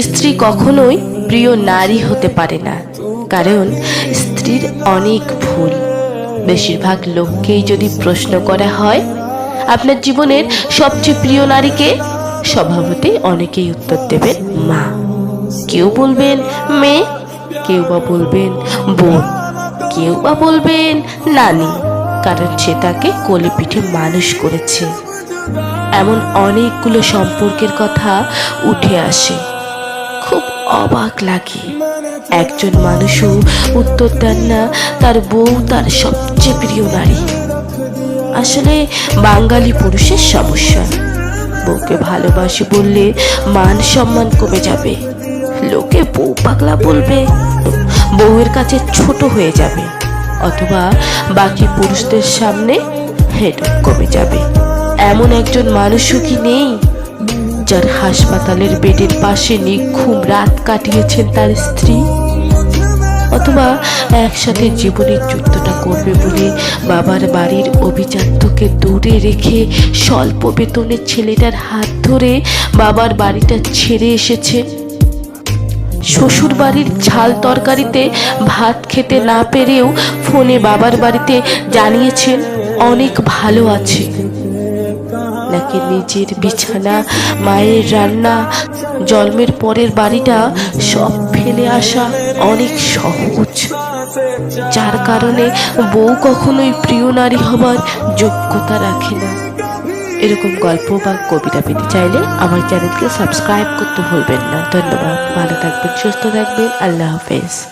স্ত্রী কখনোই প্রিয় নারী হতে পারে না, কারণ স্ত্রীর অনেক ভুল। বেশিরভাগ লোককেই যদি প্রশ্ন করা হয়, আপনার জীবনের সবচেয়ে প্রিয় নারীকে স্বভাবতই অনেকেই উত্তর দেবেন, মা। কেউ বলবেন, মেয়ে। কেউ বা বলবেন, বোন। কেউ বা বলবেন, নানি। কারণ সে তাকে কোলে পিঠে মানুষ করেছে। এমন অনেকগুলো সম্পর্কের কথা উঠে আসে। খুব অবাক লাগে। একজন মানুষও উত্তর দেন না, তার বউ তার সবচেয়ে প্রিয় নারী। আসলে বাঙালি পুরুষের সমস্যা। বউকে ভালোবাসি বললে মান সম্মান কমে যাবে। লোকে বউ পাগলা বলবে, বউয়ের কাছে ছোট হয়ে যাবে। অথবা বাকি পুরুষদের সামনে হেড কমে যাবে। এমন একজন মানুষও কি নেই? যার হাসপাতালের বেডের পাশে নিঘুম রাত কাটিয়েছেন তার স্ত্রী। অথবা একসাথে জীবনের যুদ্ধটা করবে বলে বাবার বাড়ির অভিজাত্যকে দূরে রেখে স্বল্প বেতনের ছেলেটার হাত ধরে বাবার বাড়িটা ছেড়ে এসেছে। শ্বশুর বাড়ির ঝাল তরকারিতে ভাত খেতে না পেরেও ফোনে বাবার বাড়িতে জানিয়েছেন, অনেক ভালো আছে। নাকি নিজের বিছানা, মায়ের রান্না, জন্মের পরের বাড়িটা সব ফেলে আসা অনেক সহজ। যার কারণে বউ কখনোই প্রিয় নারী হবার যোগ্যতা রাখে না। এরকম গল্প বা কবিতা পেতে চাইলে আমার চ্যানেলকে সাবস্ক্রাইব করতে ভুলবেন না। ধন্যবাদ। ভালো থাকবেন, সুস্থ থাকবেন। আল্লাহ হাফেজ।